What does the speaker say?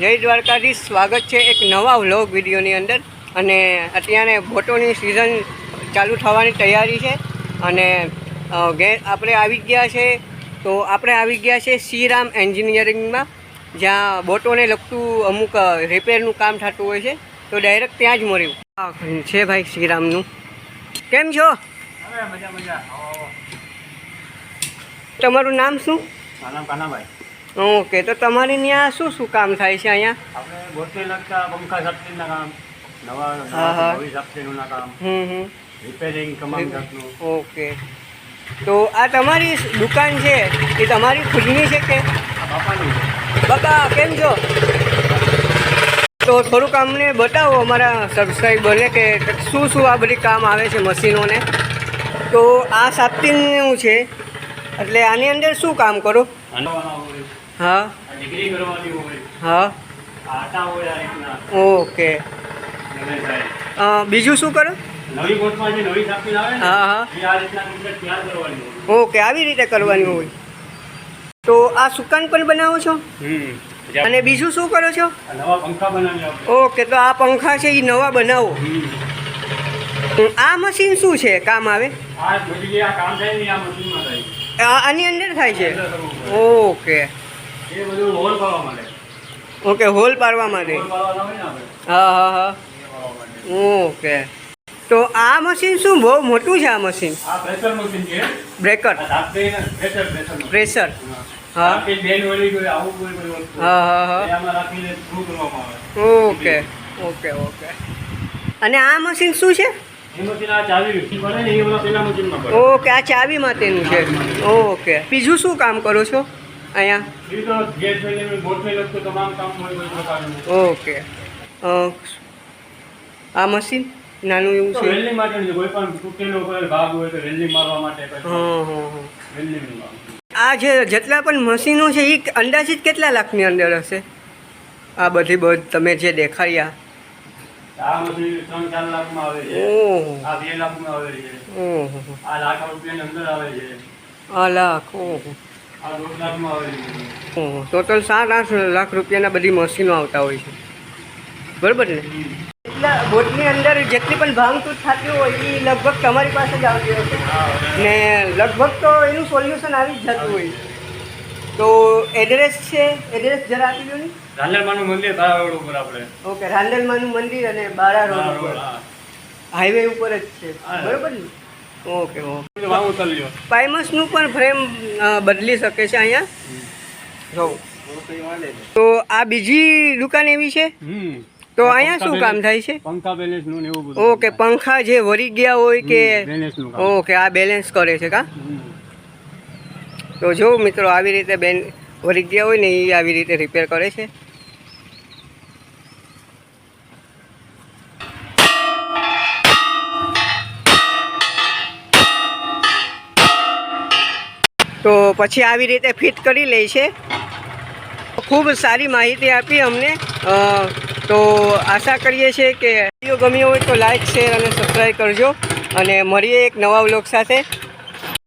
જય દ્વારકાધીશ. સ્વાગત છે એક નવા વ્લોગ વિડીયોની અંદર. અને અત્યારે બોટોની સિઝન ચાલુ થવાની તૈયારી છે. અને આપણે આવી ગયા છે. તો આપણે આવી ગયા છે શ્રીરામ એન્જિનિયરિંગમાં જ્યાં બોટોને લગતું અમુક રિપેરનું કામ થતું હોય છે. તો ડાયરેક્ટ ત્યાં જ મળ્યું. છે ભાઈ શ્રીરામનું. કેમ છો? તમારું નામ શું? કાનાભાઈ. ઓકે તો તમારી ત્યાં શું શું કામ થાય છે અહીંયા? આપણે ગોઠવી લગતા પંખા સપ્લિંગના કામ નવા હા, હા. નવી સપ્લિંગના કામ હમ હમ. રિપેરિંગ તમામ જાતનું. ઓકે. તો આ તમારી દુકાન છે એ તમારી ખુદની છે કે? બાપાની છે. કેમ છો? તો થોડુંક અમને બતાવો અમારા સબસ્ક્રાઈબરને કે શું શું આ બધી કામ આવે છે મશીનોને. તો આ સાપ્તિંગનું છે એટલે આની અંદર શું કામ કરો? હા. હા. ઓકે. બીજું શું કરો? હા હા. ઓકે આવી રીતે કરવાની હોય. તો આ સુકાન પણ બનાવો છો? અને બીજું શું કરો છો? ઓકે તો આ પંખા છે એ નવા બનાવો. આ મશીન શું છે? કામ આવે? આની અંદર થાય છે. ઓકે. ઓકે, હોલ પાડવા માટે. હા હા હા. ઓકે. તો આ મશીન શું, બહુ મોટું છે આ મશીન? આ પ્રેશર. મશીન બ્રેકર પ્રેશર હા. હા. હા. Okay okay okay. અને આ મશીન શું છે? ઓકે આ ચાવી માટેનું છે. ઓકે. બીજું શું કામ કરો છો અહીંયા? ઓકે. આ મશીન? નાનું એવું છે? વેલ્ડિંગ માટે કોઈ પણ તૂટેલો ભાગ હોય તો વેલ્ડિંગ મારવા માટે પછી હા હા હા. વેલ્ડિંગ આ જે જેટલા પણ મશીનો છે એ અંદાજિત કેટલા લાખની અંદર હશે? આ બધી બધ તમે જે દેખાડ્યા. આ મશીન ત્રણ ચાર લાખમાં આવે છે. આ બે લાખમાં આવે છે. આ લાખ રૂપિયાની અંદર આવે છે. આ લાખ આ દોઢ લાખમાં આવે છે. ટોટલ સાત આઠ લાખ રૂપિયાના બધી મશીનો આવતા હોય છે. બરાબર ને? એટલા બોટની અંદર જેટલી પણ ભાંગતૂટ થતી હોય એ લગભગ તમારી પાસે જ આવતી હશે. ને લગભગ તો એનું સોલ્યુશન આવી જ જતું હોય તો એડ્રેસ છે? એડ્રેસ જરા આપી દો ને. રાંદેલમાનું મંદિર બારા રોડ ઉપર આપણે. ઓકે રાંદેલમાનું મંદિર અને બારા રોડ ઉપર. હાઈવે ઉપર જ છે. બરોબર ને? Okay okay. પાઇમસનું પણ ફ્રેમ બદલી શકે છે અહીંયા. જો. તો આ બીજી દુકાન એવી છે? તો અહીંયા શું કામ થાય છે? પંખા બેલેન્સનું એવું ઓકે પંખા જે વળી ગયા હોય કે. ઓકે આ બેલેન્સ કરે છે કા. તો જો મિત્રો આવી રીતે બેન વળી ગયા હોય ને એ આવી રીતે રિપેર કરે છે. તો પછી આવી રીતે ફિટ કરી લે છે. ખૂબ સારી માહિતી આપી અમને. તો આશા કરીએ છીએ કે વીડિયો ગમ્યો હોય તો લાઈક શેર અને સબસ્ક્રાઈબ કરજો. અને મળીએ એક નવા વ્લોગ સાથે.